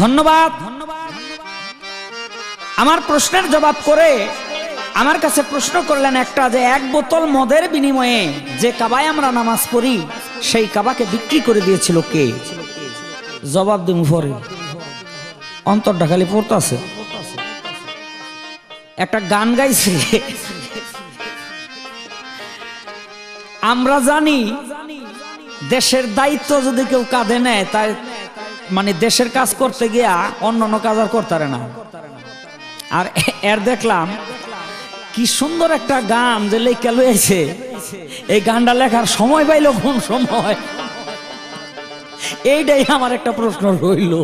ধন্যবাদ। আমার প্রশ্নের জবাব করে আমার কাছে প্রশ্ন করলেন একটা যে এক বোতল মদের বিনিময়ে যে কাবায় আমরা নামাজ পড়ি, সেই কাবাকে বিক্রি করে দিয়েছিল কে? জবাব দিন পরে অন্তরটা খালি পড়তেছে একটা গান গাইছে। আমরা জানি দেশের দায়িত্ব যদি কেউ কাঁধে নেয়, তাই মানে দেশের কাজ করতে গিয়া অন্য অন্য কাজ আর করতে পারে না। আর এর দেখলাম, কি সুন্দর একটা গান যে লেখা লয়েছে এই গানটা লেখার সময় পাইলো কোন সময়? এইটাই আমার একটা প্রশ্ন রইল।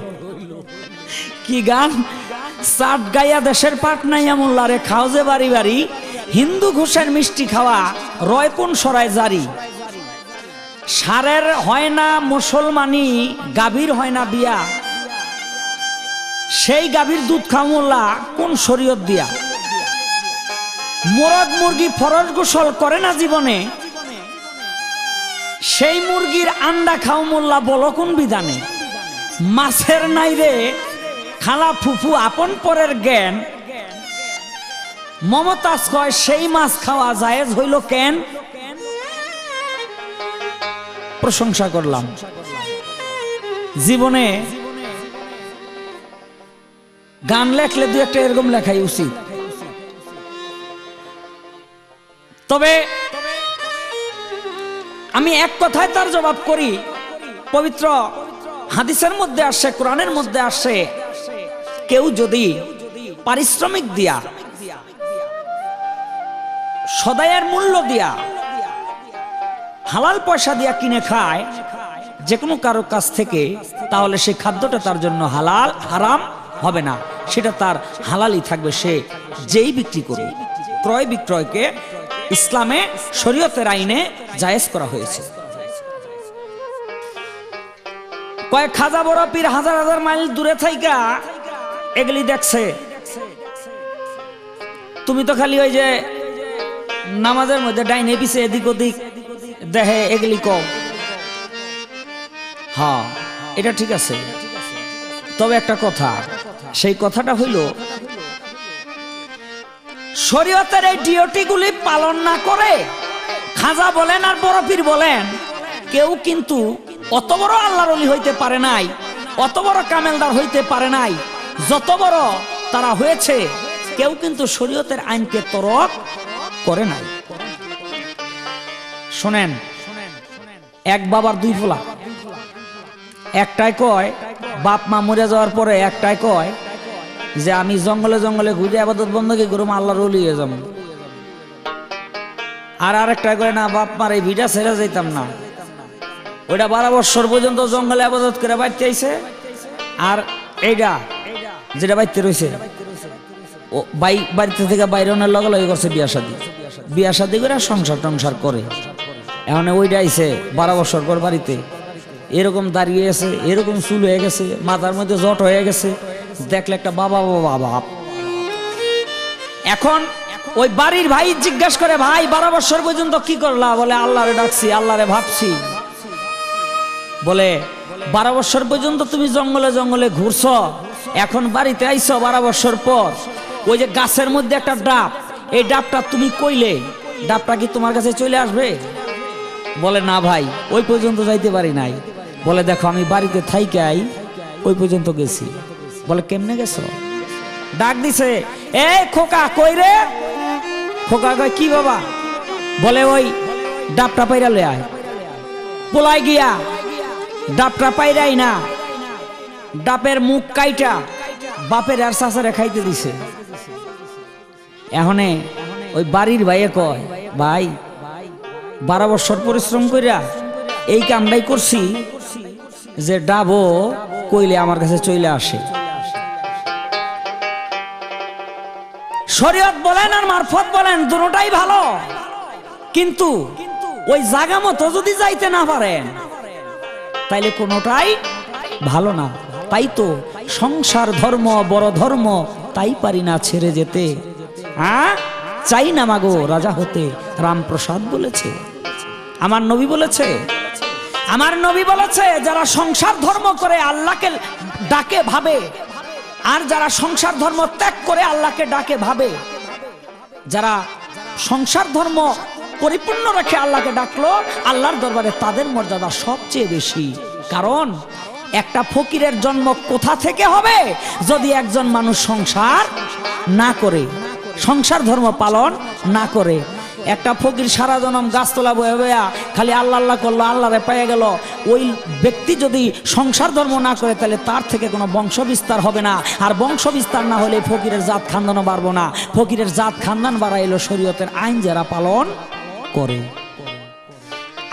কি গান? চাট গাইয়া দেশের পাট নাই মোল্লারে খাও যে বাড়ি বাড়ি, হিন্দু ঘোষের মিষ্টি খাওয়া, রয় কোন সরায় জারি? সারের হয় না মুসলমানি, গাভীর হয় না বিয়া। সেই গাভীর দুধ খামোল্লা কোন শরীয়ত দিয়া? মোরগ মুরগি ফরজ গোসল করে না জীবনে? সেই মুরগির আন্ডা খাও মোল্লা বলো কোন বিধানে? মাছের নাইরে খালা ফুফু আপন পরের জ্ঞান। মমতাজ কয়, সেই মাছ খাওয়া জায়েজ হইল কেন? প্রশংসা করলাম। জীবনে গান লেখলে দু একটা এরকম লেখাই উচিত। তবে আমি এক কথায় তার জবাব করি, পবিত্র হাদিসের মধ্যে আসে, কোরআনের মধ্যে আসে, কেউ যদি পারিশ্রমিক দিয়া, সদায়ের মূল্য দিয়া হালাল পয়সা দিয়া কিনে খায় যে কোনো কারও কাছ থেকে, তাহলে সেই খাদ্যটা তার জন্য হালাল, হারাম হবে না। সেটা তার হালালই থাকবে, সে যেই বিক্রি করুক। ক্রয় বিক্রয়কে ইসলামে, শরীয়তের আইনে জায়েজ করা হয়েছে। কয়েক খাজা বড় পীর, হাজার হাজার মাইল দূরে থাইকা এগুলি দেখছে। তুমি তো খালি ওই যে নামাজের মধ্যে ডাইনে পিছে এদিক ওদিক দেহে এগুলি কম হ্যাঁ এটা ঠিক আছে। তবে একটা কথা, সেই কথাটা হইল, শরীয়তের এই ডিওটি গুলি পালন না করে খাজা বলেন আর বরফির বলেন, কেউ কিন্তু অত বড় আল্লাহর অলি হইতে পারে নাই, অত বড় কামেলদার হইতে পারে নাই, যত বড় তারা হয়েছে, কেউ কিন্তু শরীয়তের আইনকে তরক করে নাই। শোনেন, এক বাবার দুই ফোলা একটাই কয়, বাপ মা মরে যাওয়ার পরে একটাই কয় যে আমি জঙ্গলে জঙ্গলে ঘুরে আবাদত বন্ধকে করুম, আল্লাহর অলি হয়ে যাব। আর আরেকটা কয়, না বাপ মার এই ভিটা ছেড়ে যাইতাম না। ওইটা বারো বছর পর্যন্ত জঙ্গলে আবাদত করে বাড়তে আইছে। আর এইটা যেটা বাড়তে রয়েছে ও বাড়িতে থেকে বাইরে অনেক লগে লগে করছে বিয়া শাদি। বিয়া শাদি করে সংসার টংসার করে। এখন ওইটা আইছে বারো বছর পর বাড়িতে। এরকম দাঁড়িয়ে আছে, এরকম চুল হয়ে গেছে, মাথার মধ্যে জট হয়ে গেছে, দেখলে একটা বাবা বাবা বাপ এখন ওই বাড়ির ভাই জিজ্ঞেস করে, ভাই, বারো বছর পর্যন্ত কি করলা? বলে, আল্লাহরে ডাকছি, আল্লাহরে ভাবছি। বলে, বারো বছর পর্যন্ত তুমি জঙ্গলে জঙ্গলে ঘুরছ, এখন বাড়িতে আইছো বারো বছর পর। ওই যে গাছের মধ্যে একটা ডাব, এই ডাবটা তুমি কইলে, ডাবটা কি তোমার কাছে চলে আসবে? বলে, না ভাই, ওই পর্যন্ত যাইতে পারি নাই। বলে, দেখো, আমি বাড়িতে থাইকে থাইকাই ওই পর্যন্ত গেছি। বলে, কেমনে গেছো? ডাক দিছে এ খোকা, কই রে? খোকা কয়, কি বাবা? বলে, ওই ডাবটা পাইরা লয়ে আয়। পোলাই গিয়া ডাবটা পাইরাই না, ডাবের মুখ কাইটা বাপের আর চাচারে খাইতে দিছে। এখনে ওই বাড়ির ভাইয়ে কয়, ভাই বারো বছর পরিশ্রম কইরা এই কামটাই করছি যে ডাবো কইলে আমার কাছে চলে আসে। শরীয়ত বলেন আর মারফত বলেন, দুটোটাই ভালো। কিন্তু ওই জায়গা মতো যদি যাইতে না পারেন, তাইলে কোনোটাই ভালো না। তাই তো সংসার ধর্ম, বড় ধর্ম, তাই পারি না ছেড়ে যেতে। হ্যাঁ? চাই না মাগো রাজা হতে, রামপ্রসাদ বলেছে। আমার নবী বলেছে, আমার নবী বলেছে, যারা সংসার ধর্ম করে আল্লাহকে ডাকে ভাবে, আর যারা সংসার ধর্ম ত্যাগ করে আল্লাহকে ডাকে ভাবে, যারা সংসার ধর্ম পরিপূর্ণ রেখে আল্লাহকে ডাকলো, আল্লাহর দরবারে তাদের মর্যাদা সবচেয়ে বেশি। কারণ, একটা ফকিরের জন্ম কোথা থেকে হবে? যদি একজন মানুষ সংসার না করে, সংসার ধর্ম পালন না করে একটা ফকির সারা জনম গাছতলা বয়ে বয়া খালি আল্লাহ আল্লাহ করল, আল্লাহরে পেয়ে গেল। ওই ব্যক্তি যদি সংসার ধর্ম না করে, তাহলে তার থেকে কোনো বংশ বিস্তার হবে না। আর বংশ বিস্তার না হলে ফকিরের জাত খানদানও বাড়বো না। ফকিরের জাত খানদান বাড়াইলো শরীয়তের আইন যারা পালন করে।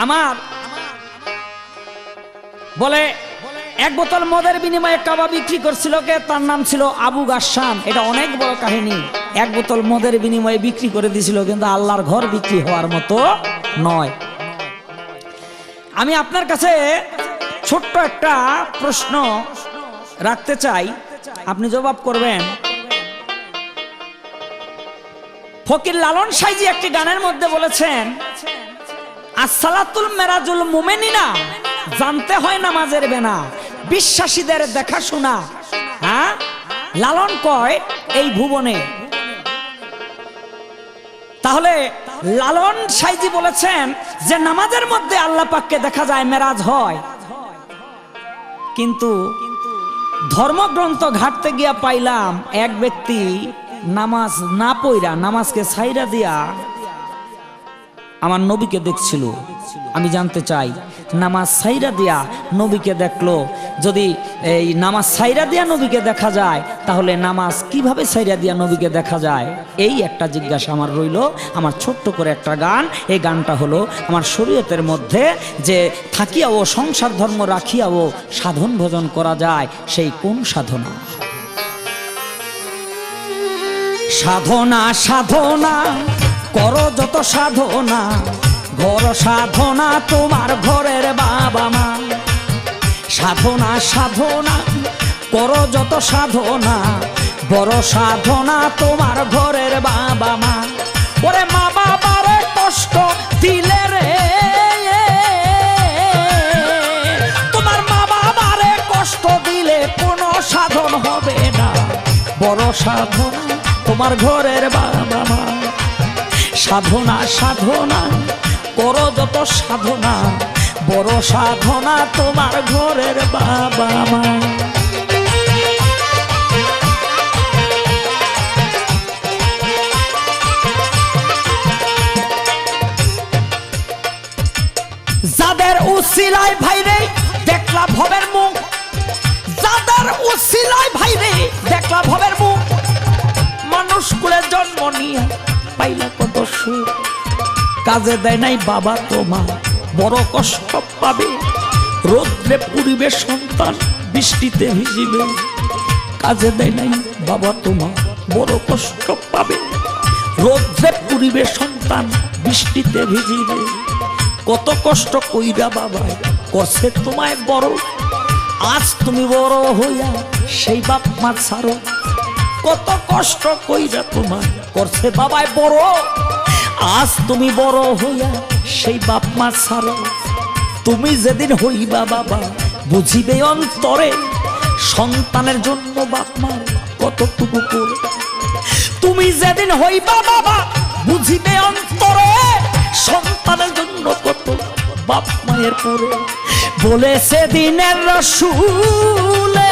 আমার বলে, এক বোতল মদের বিনিময়ে কাবা বিক্রি করছিল কে? তার নাম ছিল আবু গাসান এটা অনেক বড় কাহিনী। এক বোতল মদের বিনিময়ে বিক্রি করে দিছিল, কিন্তু আল্লাহর ঘর বিক্রি হওয়ার মতো নয়। আমি আপনার কাছে ছোট্ট একটা প্রশ্ন রাখতে চাই। আপনি জবাব করবেন, ফকির লালন সাইজি একটি গানের মধ্যে বলেছেন, আসসালাতুল মেরাজুল মুমেনিনা, জানতে হয় নামাজের বেনা, বিশ্বাসীদের দেখাশোনা। হ্যাঁ? লালন কয়, এই ভুবনে। তাহলে লালন সাইজি বলেছেন যে নামাজের মধ্যে আল্লাহ পাককে দেখা যায় মেরাজ হয়। কিন্তু ধর্মগ্রন্থ ঘাটতে গিয়া পাইলাম এক ব্যক্তি নামাজ না পইরা নামাজকে সাইরা দিয়া আমার নবীকে দেখছিল। আমি জানতে চাই, নামাজ সাইরা দিয়া নবীকে দেখল। যদি এই নামাজ সাইরা দিয়া নবীকে দেখা যায়, তাহলে নামাজ কীভাবে সাইরা দিয়া নবীকে দেখা যায়? এই একটা জিজ্ঞাসা আমার রইল, আমার ছোট্ট করে একটা গান, এই গানটা হলো আমার শরীয়তের মধ্যে যে থাকিয়াও সংসার ধর্ম রাখিয়াও সাধন ভোজন করা যায়, সেই কোন সাধনা? সাধনা সাধনা, করো যত সাধনা, ঘর সাধনা তোমার ঘরের বাবা মা। সাধনা সাধনা, করো যত সাধনা, বড় সাধনা তোমার ঘরের বাবা মা। ওরে মা বাবারে কষ্ট দিলে রে। তোমার মা বাবারে কষ্ট দিলে কোনো সাধন হবে না। বড় সাধনা তোমার ঘরের বাবা মা। সাধনা সাধনা, করো যত সাধনা বড় সাধনা তোমার ঘরের বাবা মা। যাদের উসিলায় ভাইরে দেখলাম ভবের মুখ, যাদের উসিলায় ভাইরে দেখলাম ভবের মুখ, মানুষ কুলে জন্ম নিয়ে পাইলা কত সুখ, কাজে দেয় নাই বাবা তোমার। বড় কষ্ট পাবে। রোদ্রে পুরিবে সন্তান, বৃষ্টিতে ভিজিবে। কাজে দেয় নাই বাবা তোমার বড় কষ্ট পাবে। রোদ্রে পুরিবে সন্তান, বৃষ্টিতে ভিজিবে। কত কষ্ট কইরা বাবা করছে তোমায় বড়। আজ তুমি বড় হইয়া সেই বাপ মা ছাড়ো। কত কষ্ট কইরা তোমায় করছে বাবায় বড়। আজ তুমি বড় হইয়া সেই বাপ মা ছাড়ো তুমি যেদিন হইবা বাবা, বুঝিবে অন্তরে সন্তানের জন্য বাপ মার কতটুকু করে। তুমি যেদিন হইবা বাবা, বুঝিবে অন্তরে সন্তানের জন্য কত বাপ মায়ের পরে। বলে সেদিনের রসুলে